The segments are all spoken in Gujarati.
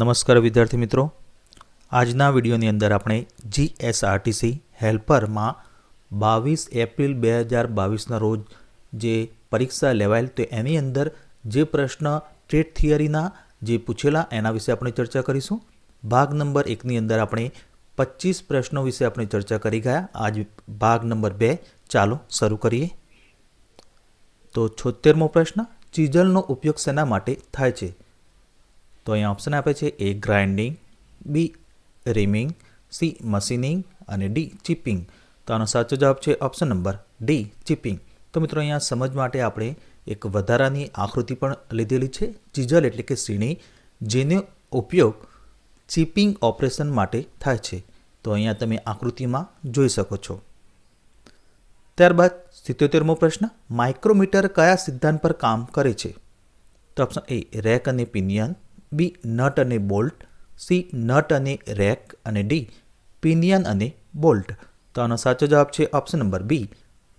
નમસ્કાર વિદ્યાર્થી મિત્રો. આજના વિડીયોની અંદર આપણે જીએસઆરટીસી હેલ્પરમાં બાવીસ એપ્રિલ બે હજાર બાવીસના રોજ જે પરીક્ષા લેવાયેલ તો એની અંદર જે પ્રશ્ન, ટ્રેડ થિયરીના જે પૂછેલા એના વિશે આપણે ચર્ચા કરીશું. ભાગ નંબર એકની અંદર આપણે પચીસ પ્રશ્નો વિશે આપણે ચર્ચા કરી ગયા. આજ ભાગ નંબર બે ચાલો શરૂ કરીએ. તો છોતેરમો પ્રશ્ન, ચીજલનો ઉપયોગ શેના માટે થાય છે? તો અહીંયા ઓપ્શન આપે છે A grinding B reaming C machining અને ડી ચીપિંગ તો આનો સાચો જવાબ છે ઓપ્શન નંબર ડી ચીપિંગ તો મિત્રો અહીંયા સમજ માટે આપણે એક વધારાની આકૃતિ પણ લીધેલી છે ચીજલ એટલે કે સીણી, જેનો ઉપયોગ ચીપિંગ ઓપરેશન માટે થાય છે. તો અહીંયા તમે આકૃતિમાં જોઈ શકો છો. ત્યારબાદ સિત્યોતેરમો પ્રશ્ન માઇક્રોમીટર કયા સિદ્ધાંત પર કામ કરે છે? તો ઓપ્શન એ રેક અને પિનિયન બી નટ અને બોલ્ટ, સી નટ અને રેક અને ડી પિનિયન અને બોલ્ટ. તો આનો સાચો જવાબ છે ઓપ્શન નંબર બી,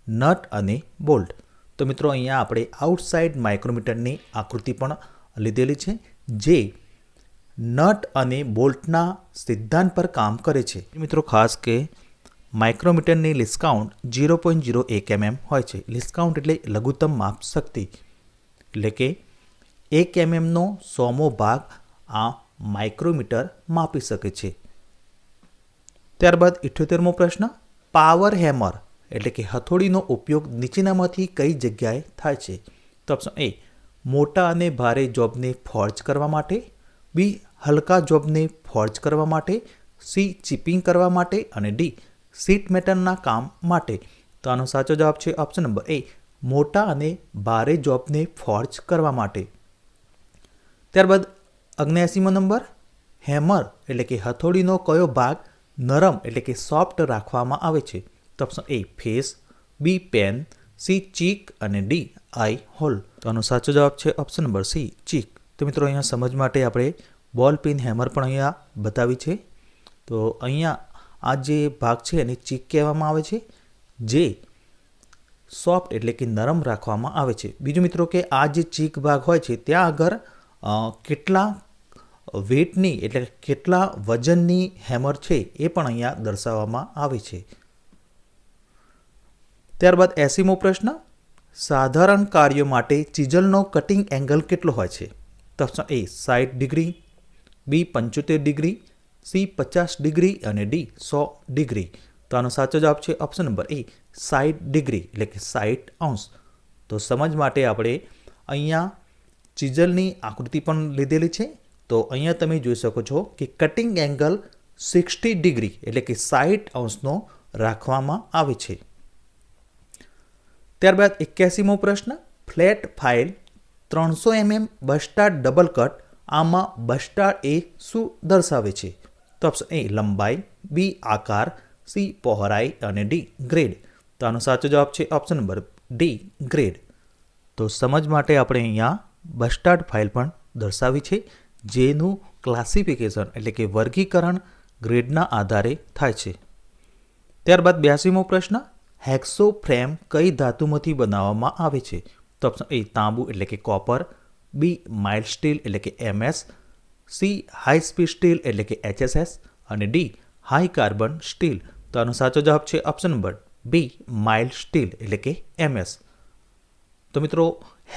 નટ અને બોલ્ટ. તો મિત્રો, અહીંયા આપણે આઉટસાઇડ માઇક્રોમીટરની આકૃતિ પણ લીધેલી છે, જે નટ અને બોલ્ટના સિદ્ધાંત પર કામ કરે છે. મિત્રો, ખાસ કે માઇક્રોમીટરની least count zero point zero એક એમએમ હોય છે. લિસ્કાઉન્ટ એટલે લઘુત્તમ માપ શક્તિ એટલે કે એક એમએમનો સોમો ભાગ આ માઇક્રોમીટર માપી શકે છે. ત્યારબાદ ઇઠ્યોતેરમો પ્રશ્ન, પાવર હેમર એટલે કે હથોડીનો ઉપયોગ નીચેનામાંથી કઈ જગ્યાએ થાય છે? તો ઓપ્શન એ મોટા અને ભારે જોબને ફોર્જ કરવા માટે. બી હલકા જોબને ફોર્જ કરવા માટે. સી ચીપિંગ કરવા માટે. અને ડી સીટ મેટલના કામ માટે. તો આનો સાચો જવાબ છે ઓપ્શન નંબર એ મોટા અને ભારે જોબને ફોર્જ કરવા માટે. ત્યારબાદ અગ્નેસીમો નંબર, હેમર એટલે કે હથોડીનો કયો ભાગ નરમ એટલે કે સોફ્ટ રાખવામાં આવે છે? તો option A face B peen C cheek અને ડી આઈ હોલ તો આનો સાચો જવાબ છે ઓપ્શન નંબર સી ચીક તો મિત્રો અહીંયા સમજ માટે આપણે બોલ પિન હેમર પણ અહીંયા બતાવી છે. તો અહીંયા આ જે ભાગ છે એને ચીક કહેવામાં આવે છે, જે સોફ્ટ એટલે કે નરમ રાખવામાં આવે છે. બીજું મિત્રો કે આ જે ચીક ભાગ હોય છે, ત્યાં આગળ કેટલા વેટની એટલે કેટલા વજનની હેમર છે એ પણ અહીંયા દર્શાવવામાં આવે છે. ત્યારબાદ એસીમો પ્રશ્ન, સાધારણ કાર્યો માટે ચીજલનો કટિંગ એંગલ કેટલો હોય છે? ઓપ્શન એ સાઠ ડિગ્રી, બી પંચોતેર ડિગ્રી, સી પચાસ ડિગ્રી અને ડી સો ડિગ્રી. તો આનો સાચો જવાબ છે ઓપ્શન નંબર એ સાઠ ડિગ્રી એટલે કે સાઠ અંશ. તો સમજ માટે આપણે અહીંયા ચીજલની આકૃતિ પણ લીધેલી છે. તો અહીંયા તમે જોઈ શકો છો કે કટિંગ એંગલ સિક્સટી ડિગ્રી એટલે કે સાઠ અંશનો રાખવામાં આવે છે. ત્યારબાદ એક્યાસીમો પ્રશ્ન, ફ્લેટ ફાઇલ ત્રણસો એમએમ બસ્ટાર ડબલ કટ આમાં બસ્ટાર એ શું દર્શાવે છે? તો ઓપ્શન એ લંબાઈ બી આકાર સી પહોળાઈ અને ડી ગ્રેડ તો આનો સાચો જવાબ છે ઓપ્શન નંબર ડી ગ્રેડ તો સમજ માટે આપણે અહીંયા બસ્ટાર્ડ ફાઇલ પણ દર્શાવી છે, જેનું ક્લાસિફિકેશન એટલે કે વર્ગીકરણ ગ્રેડના આધારે થાય છે. ત્યારબાદ બ્યાસીમો પ્રશ્ન હેક્સો ફ્રેમ કઈ ધાતુમાંથી બનાવવામાં આવે છે? તો ઓપ્શન એ તાંબુ એટલે કે કોપર બી માઇલ્ડ સ્ટીલ એટલે કે MS C high speed steel એટલે કે એચએસએસ અને ડી હાઈ કાર્બન સ્ટીલ. તો આનો સાચો જવાબ છે option number B mild steel એટલે કે એમએસ. તો મિત્રો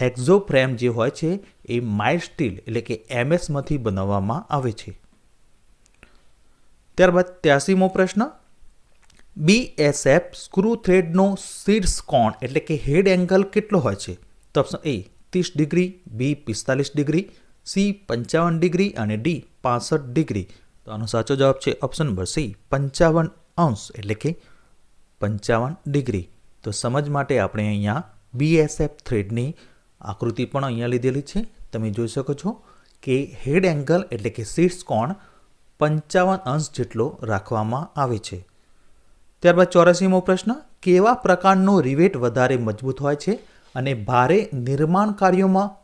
હેક્ઝો ફ્રેમ જે હોય છે, એ માઇલ્ડ સ્ટીલ એટલે કે એમએસમાંથી બનાવવામાં આવે છે. ત્યારબાદ ત્યાસીમો પ્રશ્ન. બીએસએફ સ્ક્રૂ થ્રેડનો શીર્ષ કોણ? એટલે કે હેડ એંગલ કેટલો હોય છે? તો ઓપ્શન એ ત્રીસ ડિગ્રી બી પિસ્તાલીસ ડિગ્રી સી પંચાવન ડિગ્રી અને ડી પાસઠ ડિગ્રી. તો આનો સાચો જવાબ છે ઓપ્શન નંબર સી પંચાવન અંશ એટલે કે પંચાવન ડિગ્રી. તો સમજ માટે આપણે અહીંયા બીએસએફ થ્રેડની આકૃતિ પણ અહીંયા લીધેલી છે. તમે જોઈ શકો છો કે હેડ એંગલ એટલે કે શીર્ષ કોણ પંચાવન અંશ જેટલો રાખવામાં આવે છે. ત્યારબાદ ચોરાસીમો પ્રશ્ન, કેવા પ્રકારનો રિવેટ વધારે મજબૂત હોય છે અને ભારે નિર્માણ કાર્યોમાં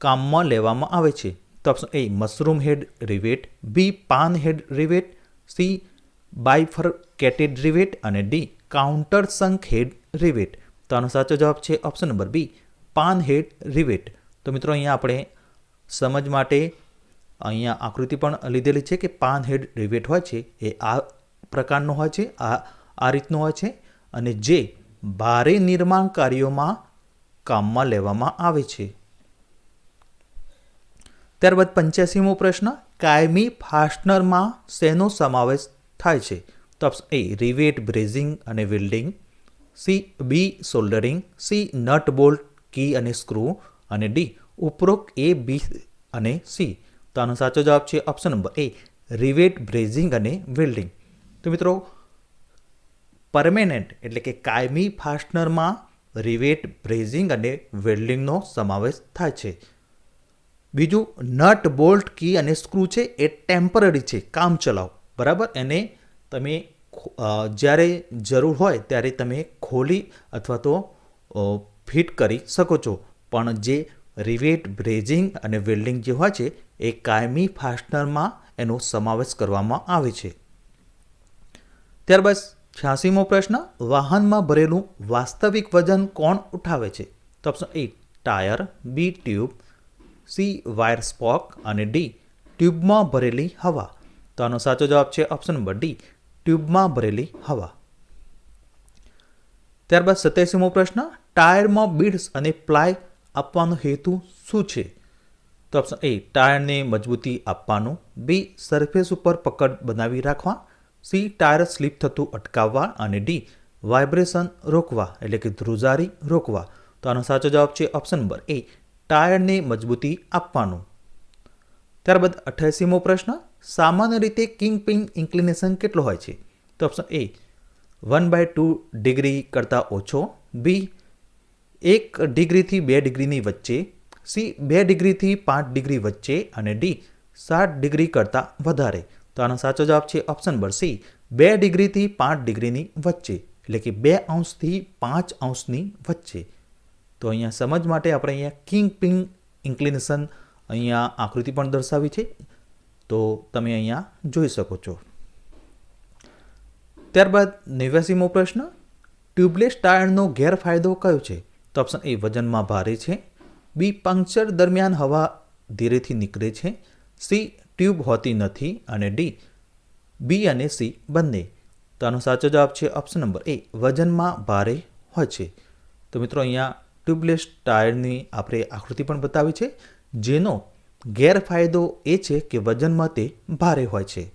કામમાં લેવામાં આવે છે? તો option A mushroom head rivet B pan head rivet C bifurcated rivet અને ડી કાઉન્ટર સંખ હેડ રિવેટ તો આનો સાચો જવાબ છે option number B pan head rivet. તો મિત્રો અહીંયા આપણે સમજ માટે અહીંયા આકૃતિ પણ લીધેલી છે કે પાન હેડ રિવેટ હોય છે, એ આ પ્રકારનો હોય છે, આ આ રીતનો હોય છે અને જે ભારે નિર્માણ કાર્યોમાં કામમાં લેવામાં આવે છે. ત્યારબાદ પંચ્યાસીમો પ્રશ્ન, કાયમી ફાસ્ટનરમાં શેનો સમાવેશ થાય છે? તો એ, રિવેટ બ્રેઝિંગ અને welding, C, B, soldering, C, nut bolt key અને સ્ક્રૂ અને ડી. ઉપરોક્ત એ, બી અને સી. તો આનો સાચો જવાબ છે option number A, rivet brazing અને વેલ્ડિંગ. તો મિત્રો, પરમેનન્ટ એટલે કે કાયમી ફાસ્ટનરમાં રિવેટ બ્રેઝિંગ અને વેલ્ડિંગનો સમાવેશ થાય છે. બીજું, નટ, બોલ્ટ, કી અને સ્ક્રૂ છે એ ટેમ્પરરી છે, કામ ચલાવ. બરાબર? એને તમે જ્યારે જરૂર હોય ત્યારે તમે ખોલી અથવા તો ફિટ કરી શકો છો. પણ જે રિવેટ બ્રેઝિંગ અને વેલ્ડિંગ જે હોય છે, એ કાયમી ફાસ્ટનરમાં એનો સમાવેશ કરવામાં આવે છે. ત્યારબાદ છ્યાસીમો પ્રશ્ન, વાહનમાં ભરેલું વાસ્તવિક વજન કોણ ઉઠાવે છે? તો option A tyre B tube C wire spoke અને ડી ટ્યુબમાં ભરેલી હવા. તો આનો સાચો જવાબ છે ઓપ્શન નંબર ડી ટ્યુબમાં ભરેલી હવા. ત્યારબાદ સત્યાસીમો પ્રશ્ન ટાયરમાં બીડ્સ અને પ્લાય આપવાનો હેતુ શું છે? તો ઓપ્શન એ ટાયરને મજબૂતી આપવાનું. બી સરફેસ ઉપર પકડ બનાવી રાખવા. સી ટાયર સ્લીપ થતું અટકાવવા. અને ડી વાઇબ્રેશન રોકવા, એટલે કે ધ્રુજારી રોકવા. તો આનો સાચો જવાબ છે ઓપ્શન નંબર એ ટાયરને મજબૂતી આપવાનું. ત્યારબાદ અઠ્યાસીમો પ્રશ્ન, સામાન્ય રીતે કિંગ પિંગ ઇન્ક્લિનેશન કેટલો હોય છે? તો option A one by two degree કરતાં ઓછો. બી એક ડિગ્રીથી બે ડિગ્રીની વચ્ચે, સી બે ડિગ્રીથી પાંચ ડિગ્રી વચ્ચે અને ડી સાત ડિગ્રી કરતાં વધારે. તો આનો સાચો જવાબ છે ઓપ્શન નંબર સી, બે ડિગ્રીથી પાંચ ડિગ્રીની વચ્ચે, એટલે કે બે અંશથી પાંચ અંશની વચ્ચે. તો અહીંયા સમજ માટે આપણે અહીંયા કિંગ પિંગ ઇન્ક્લિનેશન અહીંયા આકૃતિ પણ દર્શાવી છે. તો તમે અહીંયા જોઈ શકો છો. ત્યારબાદ નેવ્યાસીમો પ્રશ્ન, ટ્યુબલેસ ટાયરનો ગેરફાયદો કયો છે? તો ઓપ્શન એ વજનમાં ભારે છે. બી પંક્ચર દરમિયાન હવા ધીરેથી નીકળે છે. સી ટ્યુબ હોતી નથી અને ડી બી અને સી બંને. તો આનો સાચો જવાબ છે ઓપ્શન નંબર એ વજનમાં ભારે હોય છે. તો મિત્રો, અહીંયા ટ્યુબલેસ ટાયરની આપણે આકૃતિ પણ બતાવી છે, જેનો ગેરફાયદો એ છે કે વજનમાં તે ભારે હોય છે.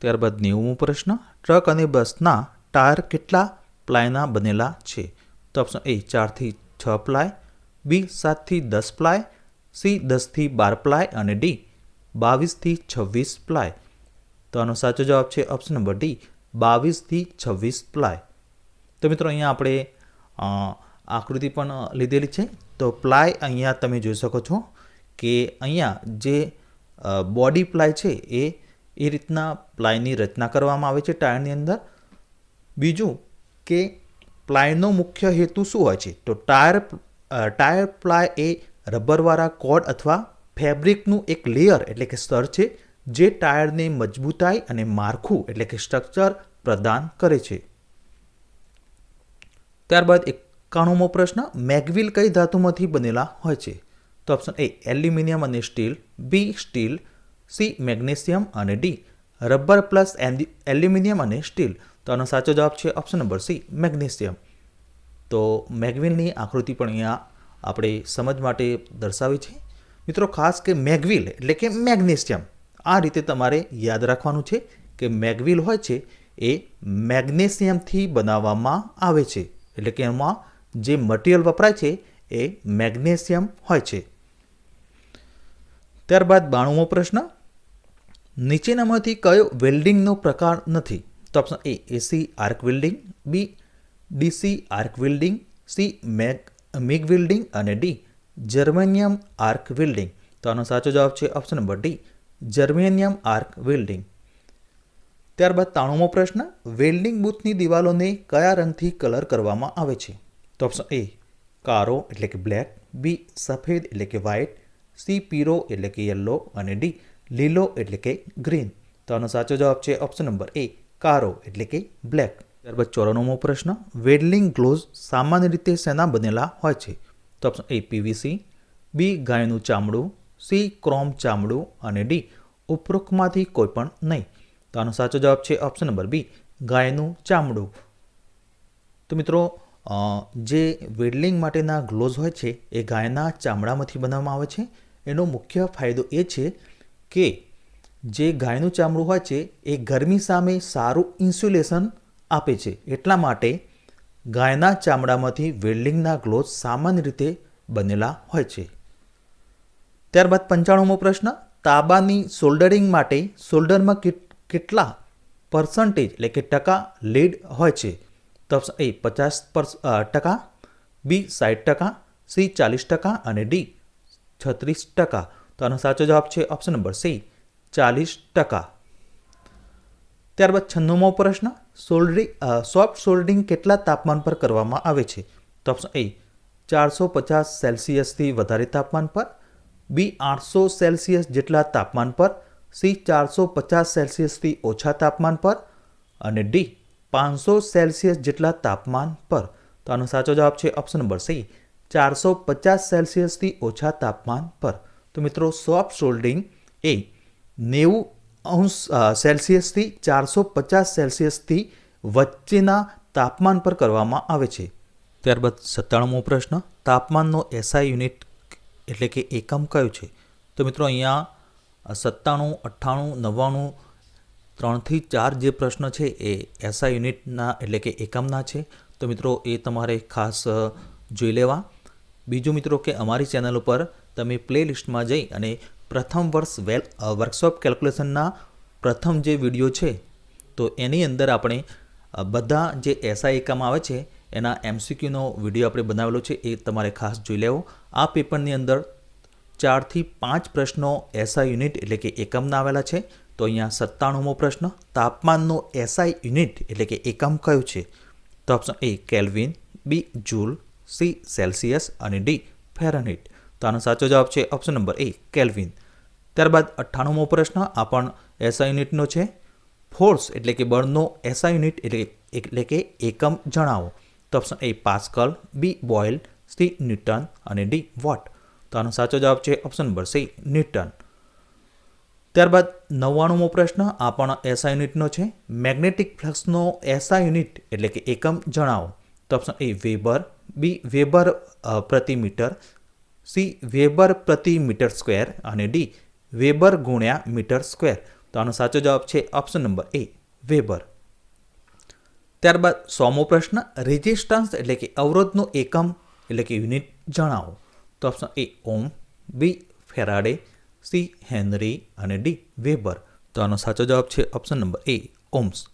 ત્યારબાદ નેવમો પ્રશ્ન, ટ્રક અને બસના ટાયર કેટલા પ્લાયના બનેલા છે? તો ઓપ્શન એ ચારથી છ પ્લાય બી સાતથી દસ પ્લાય સી દસથી બાર પ્લાય અને ડી બાવીસથી છવ્વીસ પ્લાય તો આનો સાચો જવાબ છે ઓપ્શન નંબર ડી બાવીસથી છવ્વીસ પ્લાય તો મિત્રો અહીંયા આપણે આકૃતિ પણ લીધેલી છે. તો પ્લાય અહીંયા તમે જોઈ શકો છો કે અહીંયા જે બોડી પ્લાય છે એ એ રીતના પ્લાયની રચના કરવામાં આવે છે ટાયરની અંદર. બીજું કે પ્લાયનો મુખ્ય હેતુ શું હોય છે? તો ટાયર ટાયર પ્લાય એ રબરવાળા કોડ અથવા ફેબ્રિકનું એક લેયર એટલે કે સ્તર છે, જે ટાયરને મજબૂતાઈ અને માળખું એટલે કે સ્ટ્રક્ચર પ્રદાન કરે છે. ત્યારબાદ એકાણુંમો પ્રશ્ન, મેગવિલ કઈ ધાતુમાંથી બનેલા હોય છે? તો ઓપ્શન એ, એલ્યુમિનિયમ અને steel, B, steel, C, magnesium અને ડી. રબર પ્લસ એલ્યુમિનિયમ અને સ્ટીલ. તો આનો સાચો જવાબ છે ઓપ્શન નંબર સી મેગ્નેશિયમ. તો મેગવિલની આકૃતિ પણ અહીંયા આપણે સમજ માટે દર્શાવી છે. મિત્રો, ખાસ કે મેગવિલ એટલે કે મેગ્નેશિયમ. આ રીતે તમારે યાદ રાખવાનું છે કે મેગવિલ હોય છે એ મેગ્નેશિયમથી બનાવવામાં આવે છે. એટલે કે એમાં જે મટીરિયલ વપરાય છે એ મેગ્નેશિયમ હોય છે. ત્યારબાદ બાણુમો પ્રશ્ન. નીચેનામાંથી કયો વેલ્ડિંગનો પ્રકાર નથી? તો option A AC arc welding B DC arc welding C MAG MIG welding અને ડી જર્મેનિયમ આર્ક વેલ્ડિંગ તો આનો સાચો જવાબ છે option number D germanium arc welding ત્યારબાદ તાણુમો પ્રશ્ન વેલ્ડિંગ બૂથની દિવાલોને કયા રંગથી કલર કરવામાં આવે છે? તો ઓપ્શન એ કારો એટલે કે બ્લેક બી સફેદ એટલે કે વ્હાઇટ સી પીરો એટલે કે યલો અને ડી લીલો એટલે કે ગ્રીન તો આનો સાચો જવાબ છે ઓપ્શન નંબર એ કારો, એટલે કે બ્લેક. ત્યારબાદ ચોરાણુંમો પ્રશ્ન વેડલિંગ ગ્લોવ્સ સામાન્ય રીતે શેના બનેલા હોય છે? તો ઓપ્શન એ, પીવીસી, બી, ગાયનું ચામડું, સી, ક્રોમ ચામડું અને ડી, ઉપરોક્તમાંથી કોઈ પણ નહીં. તો આનો સાચો જવાબ છે ઓપ્શન નંબર બી, ગાયનું ચામડું. તો મિત્રો જે વેડલિંગ માટેના ગ્લોઝ હોય છે, એ ગાયના ચામડામાંથી બનાવવામાં આવે છે. એનો મુખ્ય ફાયદો એ છે કે જે ગાયનું ચામડું હોય છે, એ ગરમી સામે સારું ઇન્સ્યુલેશન આપે છે. એટલા માટે ગાયના ચામડામાંથી વેલ્ડિંગના ગ્લોવ્સ સામાન્ય રીતે બનેલા હોય છે. ત્યારબાદ પંચાણુંમો પ્રશ્ન, તાબાની સોલ્ડરિંગ માટે સોલ્ડરમાં કેટલા પર્સન્ટેજ એટલે કે ટકા લીડ હોય છે? તો એ પચાસ ટકા, બી સાઠ ટકા, સી, ચાલીસ ટકા અને ડી, છત્રીસ ટકા. તો આનો સાચો જવાબ છે ઓપ્શન નંબર સી. ચાલીસ ટકા. ત્યારબાદ છન્નુમો પ્રશ્ન સોલ્ડરિંગ સોફ્ટ સોલ્ડરિંગ કેટલા તાપમાન પર કરવામાં આવે છે? તો ઓપ્શન એ ચારસો પચાસ સેલ્સિયસથી વધારે તાપમાન પર. બી આઠસો સેલ્સિયસ જેટલા તાપમાન પર. સી ચારસો પચાસ સેલ્સિયસથી ઓછા તાપમાન પર. અને ડી પાંચસો સેલ્સિયસ જેટલા તાપમાન પર. તો આનો સાચો જવાબ છે ઓપ્શન નંબર સી ચારસો પચાસ સેલ્સિયસથી ઓછા તાપમાન પર. તો મિત્રો, સોફ્ટ સોલ્ડિંગ એ નેવું અંશ સેલ્સિયસથી ચારસો પચાસ સેલ્સિયસથી વચ્ચેના તાપમાન પર કરવામાં આવે છે. ત્યારબાદ સત્તાણુંમો પ્રશ્ન, તાપમાનનો એસઆઈ યુનિટ એટલે કે એકમ કયો છે? તો મિત્રો અહીંયા સત્તાણું, અઠ્ઠાણું, નવ્વાણું, ત્રણથી ચાર જે પ્રશ્ન છે એ એસઆઈ યુનિટના એટલે કે એકમના છે. તો મિત્રો એ તમારે ખાસ જોઈ લેવા. બીજું મિત્રો કે અમારી ચેનલ ઉપર તમે પ્લે લિસ્ટમાં જઈ અને પ્રથમ વર્ષ વેલ વર્કશોપ કેલ્ક્યુલેશનના પ્રથમ જે વીડિયો છે, તો એની અંદર આપણે બધા જે એસઆઈ એકમ આવે છે, એના એમસીક્યુનો વીડિયો આપણે બનાવેલો છે, એ તમારે ખાસ જોઈ લેવો. આ પેપરની અંદર ચારથી પાંચ પ્રશ્નો એસઆઈ યુનિટ એટલે કે એકમના આવેલા છે. તો અહીંયા સત્તાણુંમો પ્રશ્ન, તાપમાનનો એસઆઈ યુનિટ એટલે કે એકમ કયો છે? તો option A kelvin B joule C Celsius અને ડી ફેરનહીટ તો આનો સાચો જવાબ છે ઓપ્શન નંબર એ કેલ્વિન ત્યારબાદ અઠ્ઠાણુંમો પ્રશ્ન, આ પણ એસઆઈ યુનિટનો છે. ફોર્સ એટલે કે બળનો એસઆઈ યુનિટ એટલે એટલે કે એકમ જણાવો. તો option A pascal B boyle C newton અને ડી વોટ તો આનો સાચો જવાબ છે ઓપ્શન નંબર સી ન્યૂટન ત્યારબાદ નવ્વાણુંમો પ્રશ્ન, આ પણ એસઆઈ યુનિટનો છે. મેગ્નેટિક ફ્લક્સનો એસઆઈ યુનિટ એટલે કે એકમ જણાવો. તો option A weber B weber પ્રતિ મીટર. સી, વેબર પ્રતિ મીટર સ્ક્વેર અને ડી, વેબર ગુણ્યા મીટર સ્ક્વેર. તો આનો સાચો જવાબ છે ઓપ્શન નંબર એ, વેબર. ત્યારબાદ સોમો પ્રશ્ન, રેઝિસ્ટન્સ એટલે કે અવરોધનો એકમ એટલે કે યુનિટ જણાવો. તો option A, ohm, B, Faraday, C, henry અને ડી, વેબર. તો આનો સાચો જવાબ છે ઓપ્શન નંબર એ, ઓમ્સ.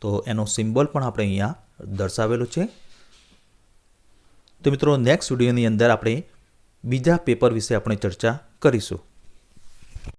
તો એનો સિમ્બોલ પણ આપણે અહીંયા દર્શાવેલો છે. તો મિત્રો, નેક્સ્ટ વિડીયોની અંદર આપણે બીજા પેપર વિશે આપણે ચર્ચા કરીશું.